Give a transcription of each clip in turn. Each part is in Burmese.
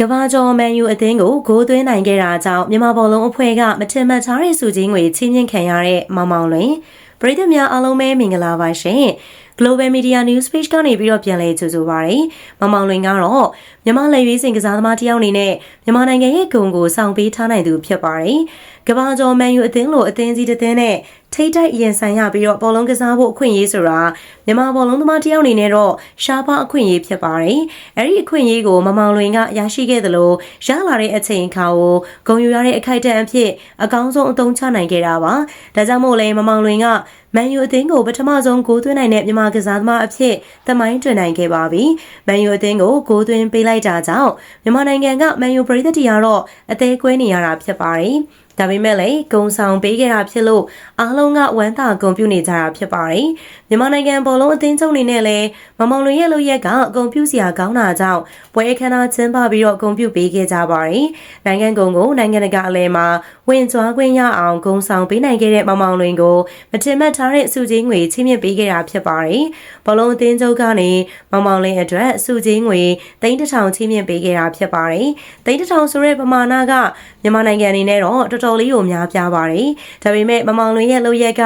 ကဘာကျော်မန်ယူအသင်းကိုဂိုးသွင်းနိုင်ခဲ့တာကြောင့်မြန်မာဘောလုံးအဖွဲ့ကမထင်မှတ်ထားတဲ့စုချင်းငွေချင်းချင်းခံရတဲ့မောင်မောင်လွင်ပရိသတ်များအားလုံးပဲမင်္ဂလာပါရှင် Global Media News Page ကနေပြီးတော့ပြန်လည်ကြိုဆိုပါရစေ။မင်မောင်လွင်ကတော့မြန်မာလက်ရွေးစင်ကစားသမားတစ်ယောက်အနေနဲ့မြန်မာနိုင်ငံရဲ့ဂုဏ်ကိုဆောင်ပေးထားနိုင်သူဖြစ်ပါတယ်။ကဘာကျော်မန်ယူအသင်းလိုအသင်းကြီးတစ်သင်းနဲ့ထိတ်တိုက်ရင်ဆိုင်ရပြီးတော့ဘောလုံးကစားဖို့အခွင့်အရေးဆိုတာမြန်မာဘောလုံးသမားတစ်ယောက်အနေနဲ့တော့ရှားပါအခွင့်အရေးဖြစ်ပါတယ်။အဲဒီအခွင့်အရေးကိုမမောင်လွင်ကရရှိခဲ့သလိုရလာတဲ့အချိန်အခါကိုဂုံယူရတဲ့အခိုက်အတန့်အဖြစ်အကောင်းဆုံးအသုံးချနိုင်ခဲ့တာပါ။ဒါကြောင့်မို့လဲမမောင်လွင်ကမန်ယူအသင်းကိုပထမဆုံးဂိုးသွင်းနိုင်တဲ့မြန်မာကစားသမားအဖြစ်သမိုင်းတွင်နိုင်ခဲ့ပါပြီ။မန်ယူအသင်းကိုဂိုးသွင်းပေးလိုက်တာကြောင့်မြန်မာနိုင်ငံကမန်ယူပရိသတ်တွေကတော့အသေးကွဲနေရတာဖြစ်ပါတယ်။ ဒါပေမဲ့လည်းဂုံဆောင်ပေးခဲ့တာဖြစ်လို့အားလုံးကဝမ်းသာဂုံပြုနေကြတာဖြစ်ပါတယ်။မြန်မာနိုင်ငံဘောလုံးအသင်းချုပ်နေနဲ့လည်းမမောင်လွင်ရဲ့လုပ်ရက်ကဂုံပြုစရာကောင်းတာကြောင့်ပွဲအခမ်းအနားကျင်းပပြီးတော့ဂုံပြုပေးခဲ့ကြပါတယ်။နိုင်ငံကုံကိုနိုင်ငံတကာအလဲမှာဝင်ကြွားခွင့်ရအောင်ဂုံဆောင်ပေးနိုင်ခဲ့တဲ့မမောင်လွင်ကိုမထင်မှတ်ထားတဲ့စုချင်းငွေချင်းမြင့်ပေးခဲ့တာဖြစ်ပါတယ်။ဘောလုံးအသင်းချုပ်ကနေမမောင်လွင်အတွက်စုချင်းငွေသိန်းတစ်ထောင်ချင်းမြင့်ပေးခဲ့တာဖြစ်ပါတယ်။သိန်းတစ်ထောင်ဆိုတဲ့ပမာဏကမြန်မာနိုင်ငံအနေနဲ့တော့တော်တော်လေးကိုများပြားပါတယ်။ဒါပေမဲ့မမောင်လွင်ရဲ့လုပ်ရက်က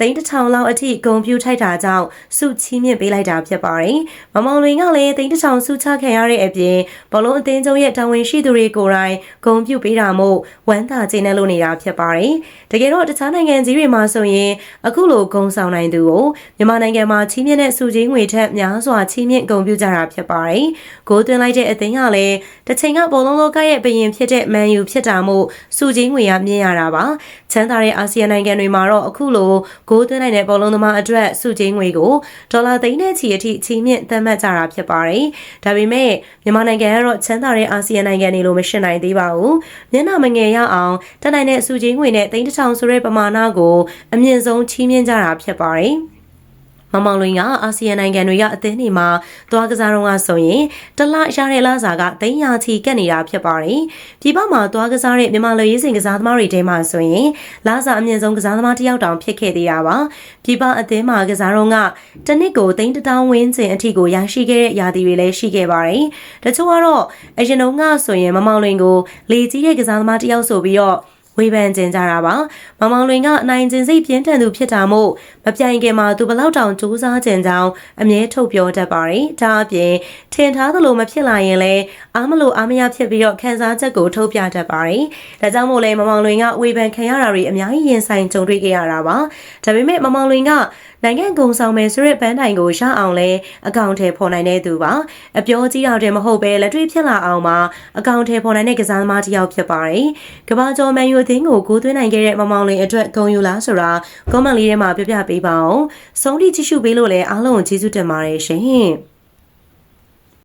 သိန်းတစ်ထောင်လောက်အထိဂုံပြူထိုက်တာကြောင့်စုချီးမြှင့်ပေးလိုက်တာဖြစ်ပါတယ်။မမောင်လွင်ကလည်းသိန်းတစ်ထောင်စုချခံရတဲ့အပြင်ဘောလုံးအသင်းချုပ်ရဲ့တာဝန်ရှိသူတွေကိုယ်တိုင်ဂုံပြူပေးတာမို့ဝမ်းသာကျေနပ်လို့နေတာဖြစ်ပါတယ်။တကယ်တော့တခြားနိုင်ငံကြီးတွေမှာဆိုရင်အခုလိုဂုံဆောင်နိုင်သူကိုမြန်မာနိုင်ငံမှာချီးမြှင့်တဲ့စုချင်းငွေထက်များစွာချီးမြှင့်ဂုံပြူကြတာဖြစ်ပါတယ်။ဂိုးသွင်းလိုက်တဲ့အသင်းကလည်းတစ်ချိန်ကဘောလုံးလောကရဲ့ဘရင်ဖြစ်တဲ့မန်ယူဖြစ်တာမို့စုချင်းငွေရမြင့်ရတာပါ။ ချမ်းသာတဲ့အာဆီယံနိုင်ငံတွေမှာတော့အခုလိုဂိုးသွင်းနိုင်တဲ့ဘောလုံးသမားအတွက်စုချင်းငွေကိုဒေါ်လာသိန်းနဲ့ချီအထိချီးမြှင့်သတ်မှတ်ကြတာဖြစ်ပါတယ်။ဒါပေမဲ့မြန်မာနိုင်ငံကတော့ချမ်းသာတဲ့အာဆီယံနိုင်ငံတွေလိုမရှိနိုင်သေးပါဘူး။မျက်နှာမငယ်ရအောင်တက်နိုင်တဲ့စုချင်းငွေနဲ့သိန်းတစ်ထောင်ဆိုတဲ့ပမာဏကိုအမြင့်ဆုံးချီးမြှင့်ကြတာဖြစ်ပါတယ်။ မမောင်လွင်ကအာဆီယံနိုင်ငံတွေကအသင်းတွေမှာသွားကစားတော့ကဆိုရင်တလရတဲ့လစာကသိန်းရာချီကက်နေတာဖြစ်ပါတယ်။ပြည်ပမှာသွားကစားတဲ့မြန်မာလူရေးစင်ကစားသမားတွေတဲမှာဆိုရင်လစာအမြင့်ဆုံးကစားသမားတစ်ယောက်တောင်ဖြစ်ခဲ့သေးတာပါ။ပြည်ပအသင်းမှာကစားတော့ကတနစ်ကိုသိန်းတထောင်ဝန်းကျင်အထိကိုရရှိခဲ့တဲ့ရာသီတွေလည်းရှိခဲ့ပါတယ်။တချို့ကတော့အရင်တုန်းကဆိုရင်မမောင်လွင်ကိုလေကြီးတဲ့ကစားသမားတစ်ယောက်ဆိုပြီးတော့ ဝေဖန်ကျင်ကြတာပါမမောင်လွင်ကအနိုင်ကျင်စိတ်ပြင်းထန်သူဖြစ်တာမို့မပြိုင်ခင်မှာသူဘလောက်တောင်စူးစမ်းကျင်ကြောင်းအမြဲထုတ်ပြောတတ်ပါတယ်ဒါအပြင်ထင်ထားသလိုမဖြစ်လာရင်လည်းအားမလို့အားမရဖြစ်ပြီးတော့ခံစားချက်ကိုထုတ်ပြတတ်ပါတယ်ဒါကြောင့်မို့လဲမမောင်လွင်ကဝေဖန်ခံရတာတွေအများကြီးရင်ဆိုင်ကြုံတွေ့ခဲ့ရတာပါဒါပေမဲ့မမောင်လွင်ကနိုင်ငံကုံဆောင်မယ်ဆိုတဲ့ဘန်းတိုင်ကိုရအောင်လဲအကောင့်ထဲပေါ်နိုင်တဲ့သူပါအပြောကြီးတော့တယ်မဟုတ်ပဲလက်တွေ့ဖြစ်လာအောင်မှာအကောင့်ထဲပေါ်နိုင်တဲ့ကစားသမားတစ်ယောက်ဖြစ်ပါတယ်ကဘာကျော်မန်ယူအသင်းကိုဂိုးသွင်းနိုင်ခဲ့တဲ့မမောင်လင်အတွက်ဂုဏ်ယူလားဆိုတာကွန်မန့်လေးထဲမှာပြပြပေးပါအောင်ဆုံးထိကြည့်ရှုပေးလို့လည်းအားလုံးကိုကျေးဇူးတင်ပါတယ်ရှင်